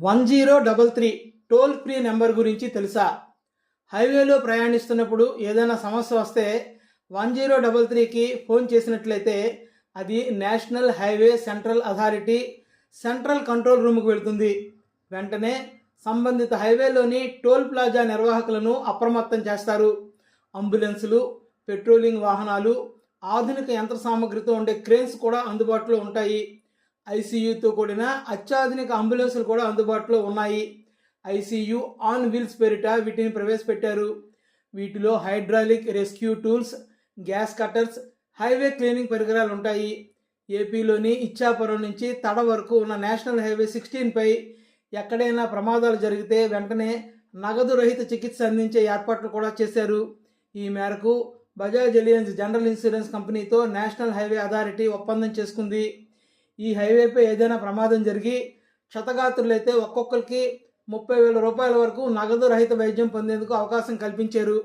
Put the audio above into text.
One zero double three toll free number గురించి తెలుసా? హైవేలో ప్రయాణిస్తున్నప్పుడు ఏదైనా సమస్య వస్తే వన్ జీరో డబల్ త్రీకి ఫోన్ చేసినట్లయితే అది national highway central authority central control రూమ్కి వెళ్తుంది. వెంటనే సంబంధిత హైవేలోని టోల్ ప్లాజా నిర్వాహకులను అప్రమత్తం చేస్తారు. అంబులెన్సులు పెట్రోలింగ్ వాహనాలు ఆధునిక యంత్ర సామగ్రితో ఉండే క్రేన్స్ కూడా అందుబాటులో ఉంటాయి. ఐసీయూతో కూడిన అత్యాధునిక అంబులెన్సులు కూడా అందుబాటులో ఉన్నాయి. ఐసీయూ ఆన్ వీల్స్ పేరిట వీటిని ప్రవేశపెట్టారు. వీటిలో hydraulic rescue tools gas cutters highway cleaning పరికరాలు ఉంటాయి. ఏపీలోని ఇచ్చాపురం నుంచి తడ వరకు ఉన్న నేషనల్ హైవే సిక్స్టీన్పై ఎక్కడైనా ప్రమాదాలు జరిగితే వెంటనే నగదు రహిత చికిత్స అందించే ఏర్పాట్లు కూడా చేశారు. ఈ మేరకు బజాజ్ ఎలియన్స్ జనరల్ ఇన్సూరెన్స్ కంపెనీతో నేషనల్ హైవే అథారిటీ ఒప్పందం చేసుకుంది. ఈ హైవేపై ఏదైనా ప్రమాదం జరిగి క్షతగాత్రులైతే ఒక్కొక్కరికి ముప్పై వేల రూపాయల వరకు నగదు రహిత వైద్యం పొందేందుకు అవకాశం కల్పించారు.